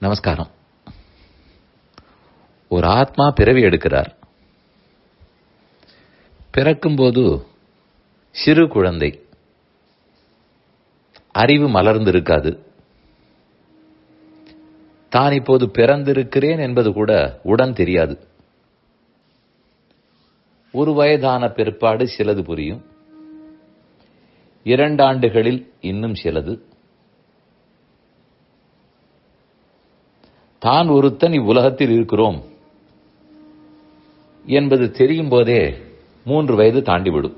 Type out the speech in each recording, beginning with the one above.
நமஸ்காரம். ஒரு ஆத்மா பிறவி எடுக்கிறார். பிறக்கும்போது சிறு குழந்தை. அறிவு மலர்ந்திருக்காது. தான் இப்போது பிறந்திருக்கிறேன் என்பது கூட உடன் தெரியாது. ஒரு வயதான பிற்பாடு சிலது புரியும். இரண்டாண்டுகளில் இன்னும் சிலது. தான் ஒருத்தன் இவ்வுலகத்தில் இருக்கிறோம் என்பது தெரியும் போதே மூன்று வயது தாண்டிவிடும்.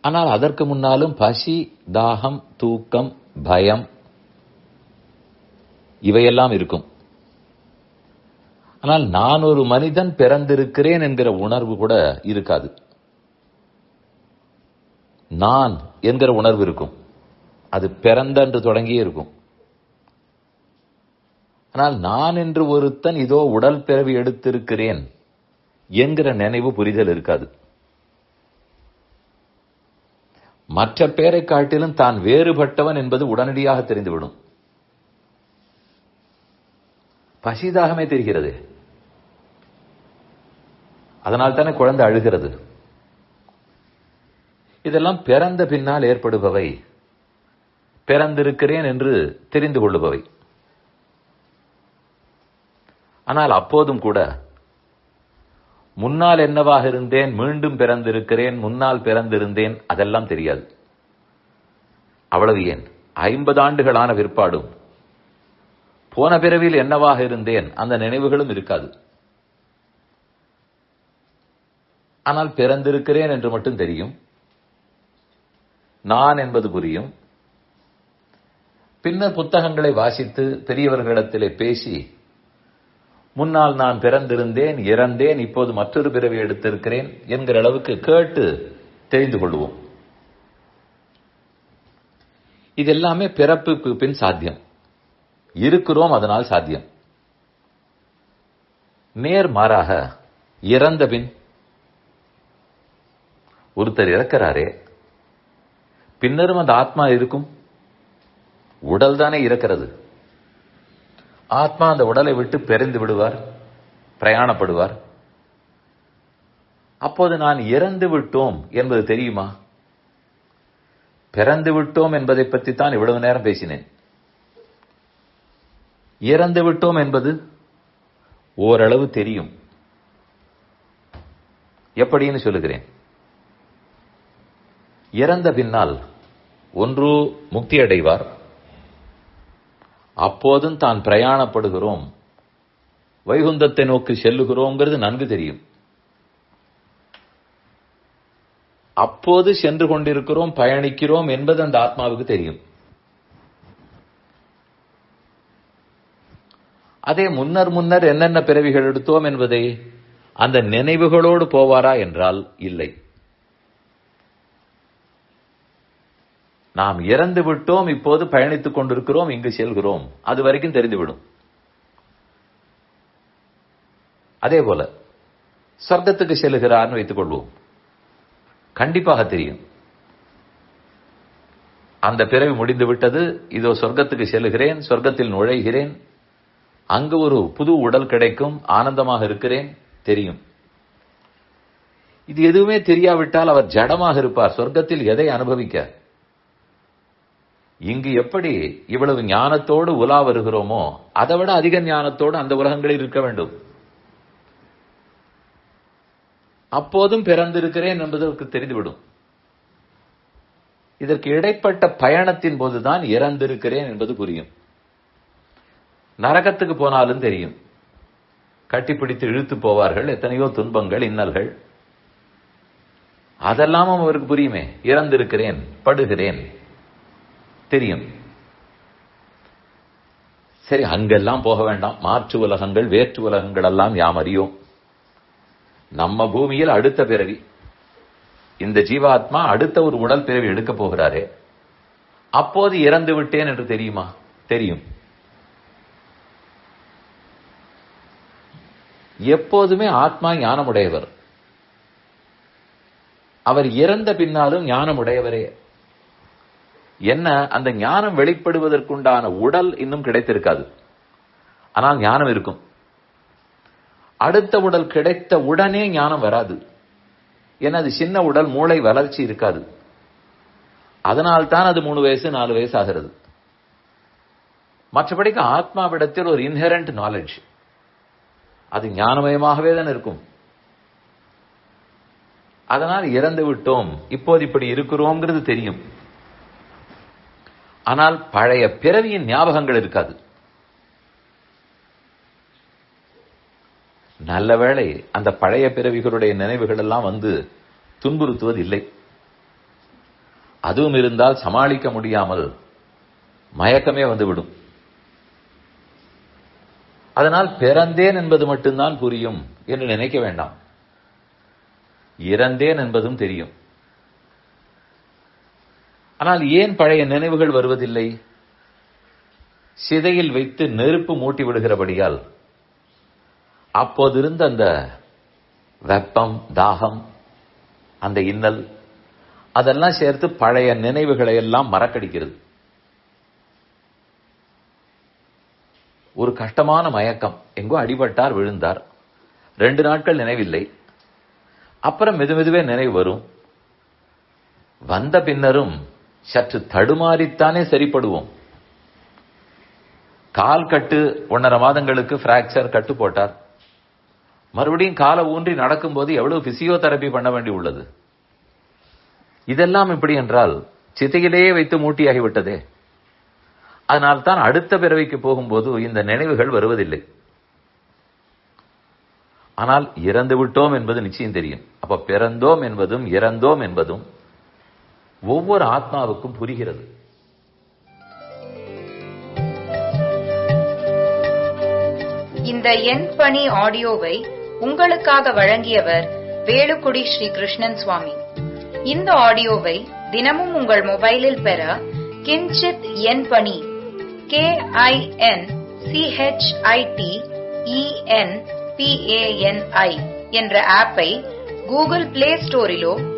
ஆனால் அதற்கு முன்னாலும் பசி தாகம் தூக்கம் பயம் இவையெல்லாம் இருக்கும். ஆனால் நான் ஒரு மனிதன் பிறந்திருக்கிறேன் என்கிற உணர்வு கூட இருக்காது. நான் என்கிற உணர்வு இருக்கும். அது பிறந்த என்று தொடங்கியே இருக்கும். ஆனால் நான் என்று ஒருத்தன் இதோ உடல் பிறவி எடுத்திருக்கிறேன் என்கிற நினைவு புரிதல் இருக்காது. மற்ற பேரை காட்டிலும் தான் வேறுபட்டவன் என்பது உடனடியாக தெரிந்துவிடும். பசிதாகமே தெரிகிறது. அதனால் தானே குழந்தை அழுகிறது. இதெல்லாம் பிறந்த பின்னால் ஏற்படுபவை. பிறந்திருக்கிறேன் என்று தெரிந்து கொள்ளுபவை. ஆனால் அப்போதும் கூட முன்னால் என்னவாக இருந்தேன் மீண்டும் பிறந்திருக்கிறேன் முன்னால் பிறந்திருந்தேன் அதெல்லாம் தெரியாது. அவ்வளவு ஏன்? ஐம்பது ஆண்டுகளான பிற்பாடும் போன பிறவியில் என்னவாக இருந்தேன் அந்த நினைவுகளும் இருக்காது. ஆனால் பிறந்திருக்கிறேன் என்று மட்டும் தெரியும். நான் என்பது புரியும். பின்னர் புத்தகங்களை வாசித்து பெரியவர்களிடத்திலே பேசி முன்னால் நான் பிறந்திருந்தேன் இறந்தேன் இப்போது மற்றொரு பிறவி எடுத்திருக்கிறேன் என்கிற அளவுக்கு கேட்டு தெரிந்து கொள்வோம். இது எல்லாமே பிறப்புக்கு பின் சாத்தியம். இருக்கிறோம் அதனால் சாத்தியம். நேர் மாறாக இறந்த பின் ஒருத்தர் இறக்கிறாரே பின்னரும் அந்த ஆத்மா இருக்கும் உடல் தானே இறக்கிறது. ஆத்மா அந்த உடலை விட்டு பெருந்து விடுவார் பிரயாணப்படுவார். அப்போது நான் இறந்து விட்டோம் என்பது தெரியுமா? பிறந்து விட்டோம் என்பதை பற்றி தான் இவ்வளவு நேரம் பேசினேன். இறந்து விட்டோம் என்பது ஓரளவு தெரியும். எப்படின்னு சொல்லுகிறேன். இறந்த பின்னால் ஒன்று முக்தி அடைவார் அப்போதும் தான் பிரயாணப்படுகிறோம். வைகுந்தத்தை நோக்கி செல்லுகிறோங்கிறது நன்கு தெரியும். அப்போது சென்று கொண்டிருக்கிறோம் பயணிக்கிறோம் என்பது அந்த ஆத்மாவுக்கு தெரியும். அதே முன்னர் முன்னர் என்னென்ன பிறவிகள் எடுத்தோம் என்பதை அந்த நினைவுகளோடு போவாரா என்றால் இல்லை. நாம் இறந்து விட்டோம் இப்போது பயணித்துக் கொண்டிருக்கிறோம் இங்கு செல்கிறோம். அது வரைக்கும் தெரிந்துவிடும். அதே போல சொர்க்கத்துக்கு செல்கிறார்னு வைத்துக் கொள்வோம். கண்டிப்பாக தெரியும். அந்த பிறவி முடிந்து விட்டது இதோ சொர்க்கத்துக்கு செல்கிறேன் சொர்க்கத்தில் நுழைகிறேன் அங்கு ஒரு புது உடல் கிடைக்கும் ஆனந்தமாக இருக்கிறேன் தெரியும். இது எதுவுமே தெரியாவிட்டால் அவர் ஜடமாக இருப்பார் சொர்க்கத்தில் எதை அனுபவிக்க? இங்கு எப்படி இவ்வளவு ஞானத்தோடு உலா வருகிறோமோ அதை விட அதிக ஞானத்தோடு அந்த உலகங்களில் இருக்க வேண்டும். அப்போதும் பிறந்திருக்கிறேன் என்பதற்கு தெரிந்துவிடும். இதற்கு இடைப்பட்ட பயணத்தின் போதுதான் இறந்திருக்கிறேன் என்பது புரியும். நரகத்துக்கு போனாலும் தெரியும். கட்டிப்பிடித்து இழுத்து போவார்கள் எத்தனையோ துன்பங்கள் இன்னல்கள். அதெல்லாம் அவருக்கு புரியுமே. இறந்திருக்கிறேன் படுகிறேன். தெரியும். சரி அங்கெல்லாம் போக வேண்டாம். மாற்று உலகங்கள் வேற்று உலகங்கள் எல்லாம் யாம் அறியோம். நம்ம பூமியில் அடுத்த பிறவி. இந்த ஜீவாத்மா அடுத்த ஒரு உடல் பிறவி எடுக்க போகிறாரே. அப்போது இறந்து விட்டேன் என்று தெரியுமா? தெரியும். எப்போதுமே ஆத்மா ஞானமுடையவர். அவர் இறந்த பின்னாலும் ஞானமுடையவரே. என்ன? அந்த ஞானம் வெளிப்படுவதற்குண்டான உடல் இன்னும் கிடைத்திருக்காது. ஆனால் ஞானம் இருக்கும். அடுத்த உடல் கிடைத்த உடனே ஞானம் வராது. ஏன்னா அது சின்ன உடல் மூளை வளர்ச்சி இருக்காது. அதனால் தான் அது மூணு வயசு நாலு வயசு ஆகிறது. மற்றபடிக்கு ஆத்மாவிடத்தில் ஒரு இன்ஹெரண்ட் நாலேஜ் அது ஞானமயமாகவே தான் இருக்கும். அதனால் இறந்து விட்டோம் இப்போது இப்படி இருக்கிறோங்கிறது தெரியும். ஆனால் பழைய பிறவியின் ஞாபகங்கள் இருக்காது. நல்ல வேளை அந்த பழைய பிறவிகளுடைய நினைவுகள் எல்லாம் வந்து துன்புறுத்துவது இல்லை. அதுவும் இருந்தால் சமாளிக்க முடியாமல் மயக்கமே வந்துவிடும். அதனால் பிறந்தேன் என்பது மட்டும்தான் புரியும் என்று நினைக்க வேண்டாம். இறந்தேன் என்பதும் தெரியும். ஆனால் ஏன் பழைய நினைவுகள் வருவதில்லை? சிதையில் வைத்து நெருப்பு மூட்டி விடுகிறபடியால். அப்போதிருந்த அந்த வெப்பம் தாகம் அந்த இன்னல் அதெல்லாம் சேர்த்து பழைய நினைவுகளை எல்லாம் மறக்கடிக்கிறது. ஒரு கஷ்டமான மயக்கம். எங்கோ அடிபட்டார் விழுந்தார். ரெண்டு நாட்கள் நினைவில்லை. அப்புறம் மெது மெதுவே நினைவு வரும். வந்த பின்னரும் சற்று தடுமாறித்தானே சரிப்படுவோம். கால் கட்டு ஒன்றரை மாதங்களுக்கு பிராக்சர் கட்டு போட்டார். மறுபடியும் காலை ஊன்றி நடக்கும்போது எவ்வளவு பிசியோதெரபி பண்ண வேண்டி உள்ளது? இதெல்லாம் இப்படி என்றால் சிதையிலேயே வைத்து மூட்டியாகிவிட்டதே அதனால் தான் அடுத்த பிறவிக்கு போகும்போது இந்த நினைவுகள் வருவதில்லை. ஆனால் இறந்து விட்டோம் என்பது நிச்சயம் தெரியும். அப்ப பிறந்தோம் என்பதும் இறந்தோம் என்பதும் ஒவ்வொரு ஆத்மாவுக்கும் புரிகிறது. இந்த எண் பணி ஆடியோவை உங்களுக்காக வழங்கியவர் வேலுக்குடி ஸ்ரீ கிருஷ்ணன் சுவாமி. இந்த ஆடியோவை தினமும் உங்கள் மொபைலில் பெற கிஞ்சித் எண் பணி கே ஐ என் சிஹெச்ஐடி இஎன் பிஏஎன்ஐ என்ற ஆப்பை கூகுள் பிளே ஸ்டோரிலோ